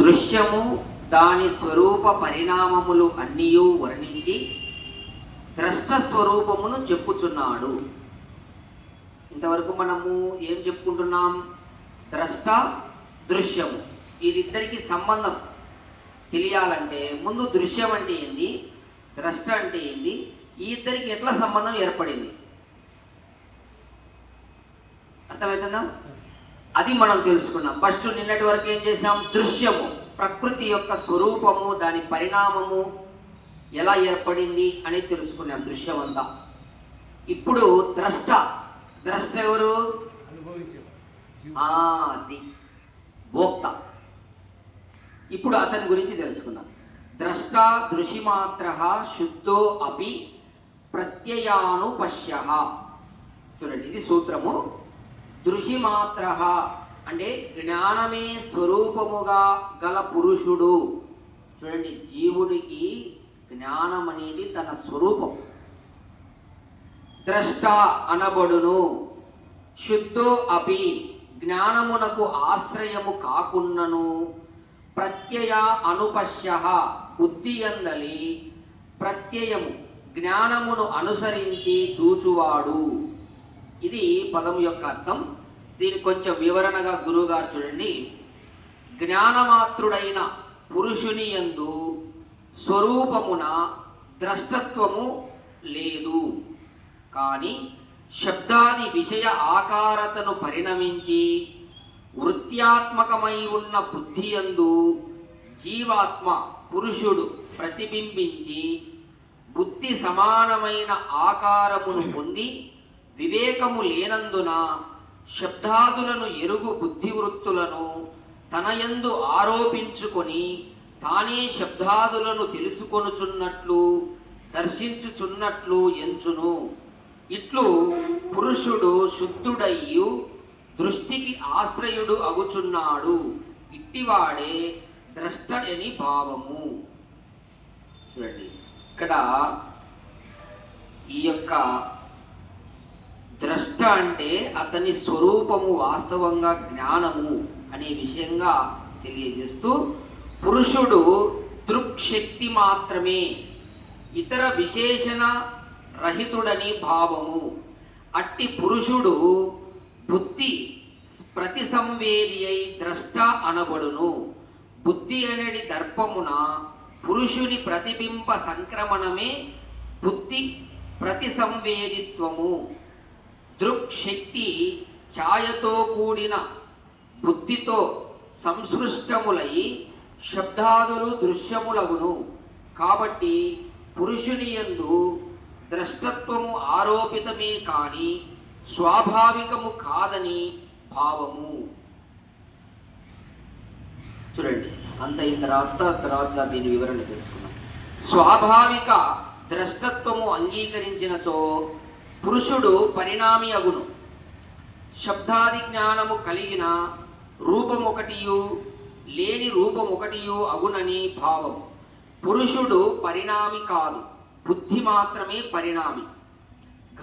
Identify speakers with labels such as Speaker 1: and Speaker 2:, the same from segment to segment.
Speaker 1: దృశ్యము దాని స్వరూప పరిణామములు అన్నీయూ వర్ణించి ద్రష్ట స్వరూపమును చెప్పుచున్నాడు. ఇంతవరకు మనము ఏం చెప్పుకుంటున్నాం? ద్రష్ట దృశ్యము. వీరిద్దరికి సంబంధం. తెలియాలంటే ముందు దృశ్యం అంటే ఏంది? ద్రష్ట అంటే ఏంది? ఈ ఇద్దరికి ఎట్లా సంబంధం ఏర్పడింది? అర్థమవుతుందా? అది మనం తెలుసుకున్నాం. ఫస్ట్ నిన్నటి వరకు ఏం చేసాం దృశ్యము ప్రకృతి యొక్క స్వరూపము దాని పరిణామము ఎలా ఏర్పడింది అని తెలుసుకున్నాం దృశ్యం అంతా ఇప్పుడు ద్రష్ట ద్రష్ట ఎవరు? అది. భోక్త. ఇప్పుడు అతని గురించి తెలుసుకుందాం. ద్రష్ట దృశిమాత్ర శుద్ధో అపి ప్రత్యయానుపశ్య. చూడండి ఇది సూత్రము. దృషిమాత్ర. అంటే జ్ఞానమే స్వరూపముగా గల పురుషుడు. చూడండి జీవుడికి జ్ఞానం అనేది తన స్వరూపం. ద్రష్ట అనబడును. శుద్ధో అపి జ్ఞానమునకు ఆశ్రయము కాకున్నను ప్రత్యయ అనుపశ్య బుద్ధియందలి ప్రత్యయము జ్ఞానమును అనుసరించి చూచువాడు. ఇది పదం యొక్క అర్థం. దీని కొంచెం వివరణగా గురువుగారు చూడండి. జ్ఞానమాత్రుడైన పురుషుని యందు స్వరూపమున ద్రష్టత్వము లేదు. కానీ శబ్దాది విషయ ఆకారతను పరిణమించి వృత్యాత్మకమై ఉన్న బుద్ధి ఎందు జీవాత్మ పురుషుడు ప్రతిబింబించి బుద్ధి సమానమైన ఆకారమును పొంది వివేకము లేనందున శబ్దాదులను ఎరుగు బుద్ధి వృత్తులను తనయందు ఆరోపించుకొని తానే శబ్దాదులను తెలుసుకొనుచున్నట్లు దర్శించుచున్నట్లు ఎంచును. ఇట్లు పురుషుడు శుద్ధుడయ్యు దృష్టికి ఆశ్రయుడు అగుచున్నాడు. ఇట్టివాడే ద్రష్ట అని భావము. చూడండి ఇక్కడ ఈ యొక్క ద్రష్ట అంటే అతని స్వరూపము వాస్తవంగా జ్ఞానము అనే విషయంగా తెలియజేస్తూ పురుషుడు దృక్శక్తి మాత్రమే ఇతర విశేషణ రహితుడని భావము. అట్టి పురుషుడు బుద్ధి ప్రతి సంవేది అయి ద్రష్ట అనబడును. బుద్ధి అనేది దర్పమున పురుషుని ప్రతిబింబ సంక్రమణమే బుద్ధి ప్రతి సంవేదిత్వము. దృక్శక్తి ఛాయతో కూడిన బుద్ధితో సంసృష్టములై శబ్దాదులు దృశ్యములగును. కాబట్టి పురుషుని యందు ద్రష్టత్వము ఆరోపితమే కాని స్వాభావికము కాదని భావము. చూడండి అంత అయిన తర్వాత తర్వాత దీని వివరణ తెలుసుకున్నాం స్వాభావిక ద్రష్టత్వము అంగీకరించినచో పురుషుడు పరిణామి అగును. శబ్దాది జ్ఞానము కలిగిన రూపం ఒకటియు లేని రూపం ఒకటియు అగునని భావం పురుషుడు పరిణామి కాదు బుద్ధి మాత్రమే పరిణామి.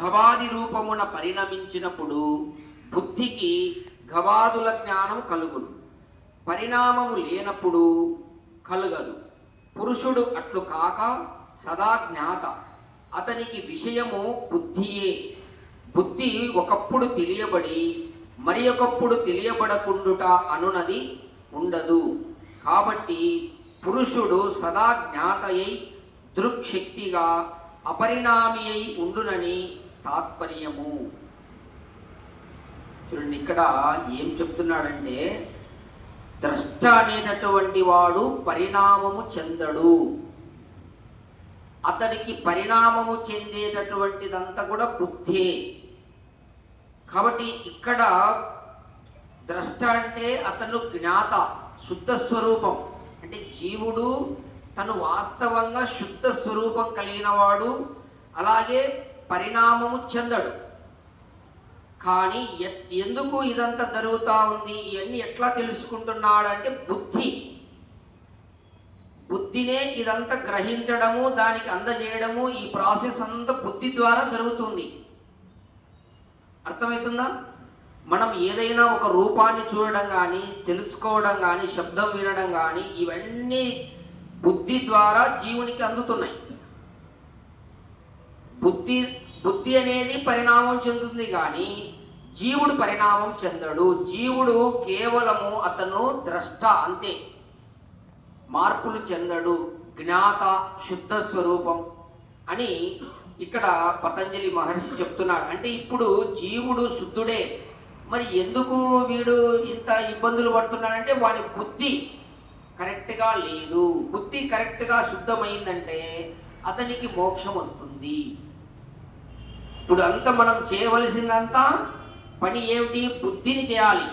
Speaker 1: గవాది రూపమున పరిణమించినప్పుడు బుద్ధికి గవాదుల జ్ఞానం కలుగును. పరిణామము లేనప్పుడు కలుగదు. పురుషుడు అట్లు కాక సదా జ్ఞాత. అతనికి విషయము బుద్ధియే. బుద్ధి ఒకప్పుడు తెలియబడి మరి ఒకప్పుడు తెలియబడకుండుట అనునది ఉండదు. కాబట్టి పురుషుడు సదా జ్ఞాతయై దృక్శక్తిగా అపరిణామి అయి ఉండునని తాత్పర్యము. చూడండి ఇక్కడ ఏం చెప్తున్నాడంటే ద్రష్ట అనేటటువంటి వాడు పరిణామము చెందడు. అతడికి పరిణామము చెందేటటువంటిదంతా కూడా బుద్ధే. కాబట్టి ఇక్కడ ద్రష్ట అంటే అతను జ్ఞాత శుద్ధ స్వరూపం. అంటే జీవుడు తను వాస్తవంగా శుద్ధ స్వరూపం కలిగినవాడు అలాగే పరిణామము చెందడు. కానీ ఎందుకు ఇదంతా జరుగుతూ ఉంది? ఇవన్నీ ఎట్లా తెలుసుకుంటున్నాడంటే బుద్ధి. బుద్ధినే ఇదంతా గ్రహించడము దానికి అందజేయడము ఈ ప్రాసెస్ అంతా బుద్ధి ద్వారా జరుగుతుంది. అర్థమవుతుందా? మనం ఏదైనా ఒక రూపాన్ని చూడడం కానీ తెలుసుకోవడం కానీ శబ్దం వినడం కానీ ఇవన్నీ బుద్ధి ద్వారా జీవునికి అందుతున్నాయి. బుద్ధి బుద్ధి అనేది పరిణామం చెందుతుంది కానీ జీవుడు పరిణామం చెందడు. జీవుడు కేవలము అతను ద్రష్ట అంతే. మార్పులు చెందడు జ్ఞాత శుద్ధ స్వరూపం అని ఇక్కడ పతంజలి మహర్షి చెప్తున్నాడు. అంటే ఇప్పుడు జీవుడు శుద్ధుడే. మరి ఎందుకు వీడు ఇంత ఇబ్బందులు పడుతున్నాడంటే వాడి బుద్ధి కరెక్ట్గా లేదు. బుద్ధి కరెక్ట్గా శుద్ధమైందంటే అతనికి మోక్షం వస్తుంది. ఇప్పుడు అంత మనం చేయవలసిందంతా పని ఏమిటి? బుద్ధిని చేయాలి.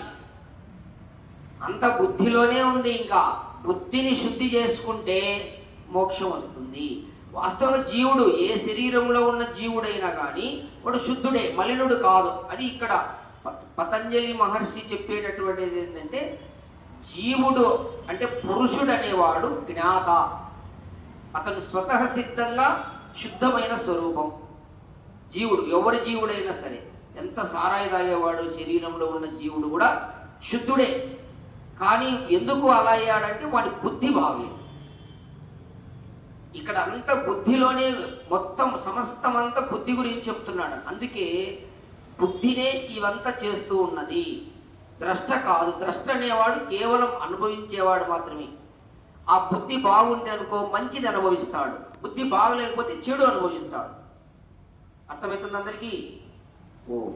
Speaker 1: అంత బుద్ధిలోనే ఉంది ఇంకా. బుద్ధిని శుద్ధి చేసుకుంటే మోక్షం వస్తుంది. వాస్తవంగా జీవుడు ఏ శరీరంలో ఉన్న జీవుడైనా కానీ వాడు శుద్ధుడే మలినుడు కాదు. అది ఇక్కడ ప- పతంజలి మహర్షి చెప్పేటటువంటిది ఏంటంటే జీవుడు అంటే పురుషుడు అనేవాడు జ్ఞాత. అతను స్వతః సిద్ధంగా శుద్ధమైన స్వరూపం. జీవుడు ఎవరి జీవుడైనా సరే ఎంత సారాయి తాగేవాడు శరీరంలో ఉన్న జీవుడు కూడా శుద్ధుడే. కానీ ఎందుకు అలా అయ్యాడంటే వాడి బుద్ధి బాగలేదు ఇక్కడ అంత బుద్ధిలోనే మొత్తం సమస్తం అంతా బుద్ధి గురించి చెప్తున్నాడు. అందుకే బుద్ధినే ఇవంతా చేస్తూ ఉన్నది. ద్రష్ట కాదు. ద్రష్ట అనేవాడు కేవలం అనుభవించేవాడు మాత్రమే. ఆ బుద్ధి బాగుంటే అనుకో మంచిది అనుభవిస్తాడు. బుద్ధి బాగలేకపోతే చెడు అనుభవిస్తాడు. అర్థమవుతుంది అందరికీ? ఓ.